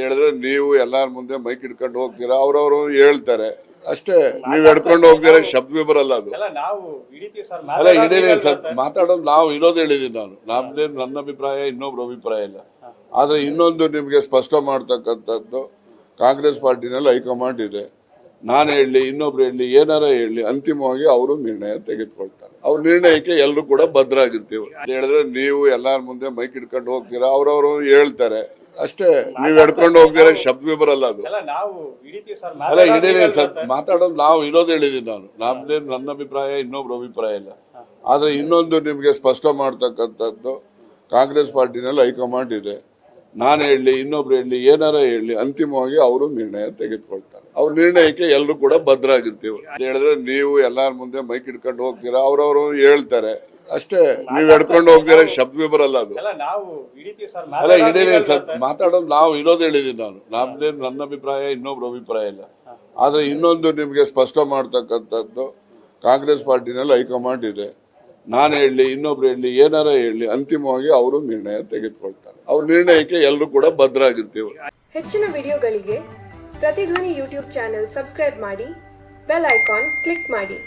ಹೇಳಿದ್ರೆ ನೀವು ಎಲ್ಲರ ಮುಂದೆ ಮೈಕ್ ಇಟ್ಕೊಂಡು ಹೋಗ್ತೀರಾ? ಅವ್ರವ್ರು ಹೇಳ್ತಾರೆ. ಅಷ್ಟೇ ನೀವ್ ಎಡ್ಕೊಂಡು ಹೋಗ್ತೀರಾ ಶಬ್ದ ಬರಲ್ಲ ಅದು. ಅಲ್ಲ ಇಡೀ ಸರ್ ಮಾತಾಡೋದು ನಾವು ಇರೋದು ಹೇಳಿದೀನಿ ನಾನು. ನಮ್ದೇ ನನ್ನ ಅಭಿಪ್ರಾಯ ಇನ್ನೊಬ್ರ ಅಭಿಪ್ರಾಯ ಇಲ್ಲ. ಆದ್ರೆ ಇನ್ನೊಂದು ನಿಮ್ಗೆ ಸ್ಪಷ್ಟ ಮಾಡ್ತಕ್ಕಂಥದ್ದು ಕಾಂಗ್ರೆಸ್ ಪಾರ್ಟಿನಲ್ಲಿ ಹೈಕಮಾಂಡ್ ಇದೆ. ನಾನು ಹೇಳಿ ಇನ್ನೊಬ್ರು ಹೇಳಿ ಏನಾರ ಹೇಳಿ ಅಂತಿಮವಾಗಿ ಅವರು ನಿರ್ಣಯ ತೆಗೆದುಕೊಳ್ತಾರೆ. ಅವ್ರ ನಿರ್ಣಯಕ್ಕೆ ಎಲ್ಲರೂ ಕೂಡ ಭದ್ರ ಆಗಿರ್ತೀವಿ ಹೇಳಿದ್ರೆ ನೀವು ಎಲ್ಲರ ಮುಂದೆ ಮೈಕ್ ಇಟ್ಕೊಂಡು ಹೋಗ್ತೀರಾ? ಅವ್ರವ್ರು ಹೇಳ್ತಾರೆ. ಅಷ್ಟೇ ನೀವ್ ಎಡ್ಕೊಂಡು ಹೋಗ್ತೀರಾ ಶಬ್ದವೇ ಬರಲ್ಲ ಅದು. ಅಲ್ಲ ಸರ್ ಇಡೀ ಮಾತಾಡೋದು ನಾವು ಇರೋದು ಹೇಳಿದೀನಿ ನಾನು. ನಮ್ದೇನು ನನ್ನ ಅಭಿಪ್ರಾಯ ಇನ್ನೊಬ್ರ ಅಭಿಪ್ರಾಯ ಇಲ್ಲ. ಆದ್ರೆ ಇನ್ನೊಂದು ನಿಮ್ಗೆ ಸ್ಪಷ್ಟ ಮಾಡ್ತಕ್ಕಂಥದ್ದು ಕಾಂಗ್ರೆಸ್ ಪಾರ್ಟಿನಲ್ಲಿ ಹೈಕಮಾಂಡ್ ಇದೆ. ನಾನು ಹೇಳಿ ಇನ್ನೊಬ್ರು ಹೇಳಿ ಏನಾರ ಹೇಳಿ ಅಂತಿಮವಾಗಿ ಅವರು ನಿರ್ಣಯ ತೆಗೆದುಕೊಳ್ತಾರೆ. ಅವ್ರ ನಿರ್ಣಯಕ್ಕೆ ಎಲ್ಲರೂ ಕೂಡ ಭದ್ರಾಗಿರ್ತೀವಿ. ಹೇಳಿದ್ರೆ ನೀವು ಎಲ್ಲಾರ ಮುಂದೆ ಮೈಕ್ ಇಟ್ಕೊಂಡು ಹೋಗ್ತೀರಾ? ಅವ್ರವ್ರು ಹೇಳ್ತಾರೆ. ಅಷ್ಟೇ ನೀವ್ ಎಡ್ಕೊಂಡು ಹೋಗ್ತೀರಾ ಶಬ್ದವೇ ಬರಲ್ಲ ಅದು. ಅಲ್ಲ ಸರ್ ಇಡೀ ಮಾತಾಡೋದು ನಾವು ಇರೋದು ಹೇಳಿದೀನಿ ನಾನು. ನಮ್ದೇನು ನನ್ನ ಅಭಿಪ್ರಾಯ ಇನ್ನೊಬ್ರ ಅಭಿಪ್ರಾಯ ಇಲ್ಲ. ಆದ್ರೆ ಇನ್ನೊಂದು ನಿಮ್ಗೆ ಸ್ಪಷ್ಟ ಮಾಡ್ತಕ್ಕಂಥದ್ದು ಕಾಂಗ್ರೆಸ್ ಪಾರ್ಟಿನಲ್ಲಿ ಹೈಕಮಾಂಡ್ ಇದೆ. ನಾನು ಹೇಳಿ ಇನ್ನೊಬ್ರು ಹೇಳಿ ಏನಾರ ಹೇಳಿ ಅಂತಿಮವಾಗಿ ಅವರು ನಿರ್ಣಯ ತೆಗೆದುಕೊಳ್ತಾರೆ. ಅವ್ರ ನಿರ್ಣಯಕ್ಕೆ ಎಲ್ಲರೂ ಕೂಡ ಬದ್ಧರಾಗಿರ್ತೀವಿ ಹೆಚ್ಚಿನ ವಿಡಿಯೋಗಳಿಗೆ ಪ್ರತಿಧ್ವನಿ ಯೂಟ್ಯೂಬ್ ಚಾನೆಲ್ ಸಬ್ಸ್ಕ್ರೈಬ್ ಮಾಡಿ ಬೆಲ್ ಐಕಾನ್ ಕ್ಲಿಕ್ ಮಾಡಿ.